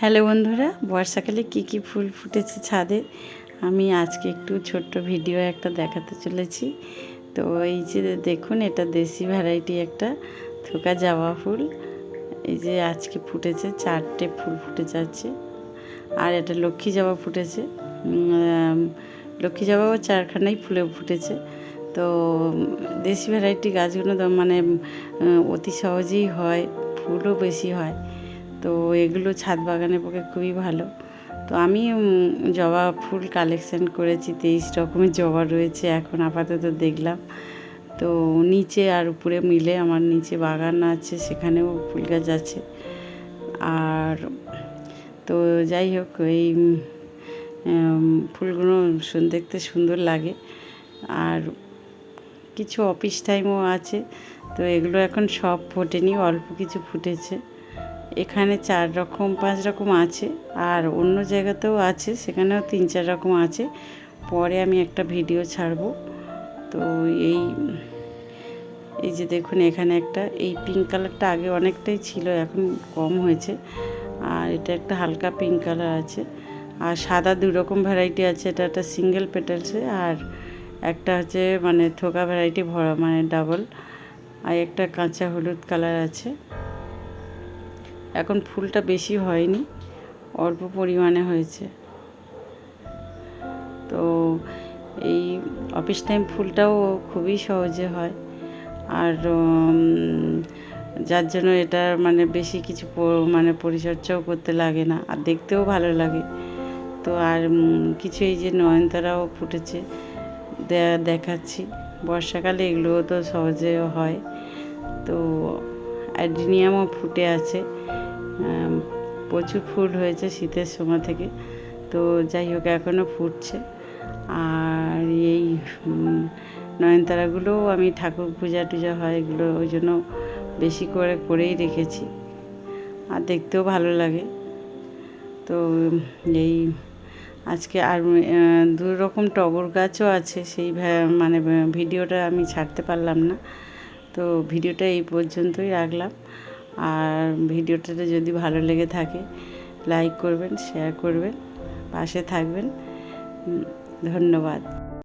Hello বন্ধুরা, বর্ষাকালে কি কি ফুল ফুটেছে ছাদে? আমি আজকে একটু ছোট্ট ভিডিও একটা দেখাতে চলেছি। তো এই যে দেখুন, এটা দেশি ভ্যারাইটি একটা থোকা জবা ফুল। এই যে আজকে ফুটেছে, চারটে ফুল ফুটে যাচ্ছে। আর এটা লক্ষ্মী জবা ফুটেছে। লক্ষ্মী জবাও চারখানাই ফুলে ফুটেছে। তো, দেশি ভ্যারাইটি গাছগুলো মানে অতি সহজেই হয়, ফুলও বেশি হয়। তো এগুলো ছাদ বাগানের পক্ষে খুবই ভালো। তো আমি জবা ফুল কালেকশন করেছি তেইশ রকমের জবা রয়েছে এখন আপাতত দেখলাম। তো নিচে আর উপরে মিলে আমার নিচে বাগান আছে সেখানেও ফুল গাছ আছে। আর তো যাই হোক এই ফুলগুলো দেখতে সুন্দর লাগে। আর কিছু অফিস টাইমও আছে তো এগুলো এখন সব ফোটেনি অল্প কিছু ফুটেছে। এখানে চার রকম, পাঁচ রকম আছে, আর অন্য জায়গাতেও আছে, সেখানেও তিন চার রকম আছে। পরে আমি একটা ভিডিও ছাড়বো। তো এই এই যে দেখুন এখানে একটা, এই পিঙ্ক কালারটা আগে অনেকটাই ছিল, এখন কম হয়েছে। আর এটা একটা হালকা পিঙ্ক কালার আছে। আর সাদা দু রকম ভ্যারাইটি আছে, এটা একটা সিঙ্গেল পেটালসে আর একটা হচ্ছে মানে থোকা ভ্যারাইটি ভরা মানে ডাবল আর একটা কাঁচা হলুদ কালার আছে। এখন ফুলটা বেশি হয়নি, অল্প পরিমাণে হয়েছে। তো এই অফিস টাইম ফুলটাও খুবই সহজে হয়। আর যার জন্য এটা মানে বেশি কিছু মানে পরিচর্যাও করতে লাগে না, আর দেখতেও ভালো লাগে। তো আর কিছু এই যে নয়নতারাও ফুটেছে দেখাচ্ছি। বর্ষাকালে এগুলোও তো সহজে হয়। তো অ্যাডিনিয়ামও ফুটে আছে। প্রচুর ফুল হয়েছে শীতের সময় থেকে। তো যাই হোক এখনও ফুটছে। আর এই নয়নতারাগুলোও আমি ঠাকুর পূজা টুজা হয় এগুলো ওই জন্য বেশি করে করেই রেখেছি। আর দেখতেও ভালো লাগে। তো এই আজকে আর দু রকম টগর গাছও আছে, সেই মানে ভিডিওটা আমি ছাড়তে পারলাম না। তো ভিডিওটা এই পর্যন্তই রাখলাম। আর ভিডিওটাতে যদি ভালো লেগে থাকে লাইক করবেন শেয়ার করবেন, পাশে থাকবেন। ধন্যবাদ।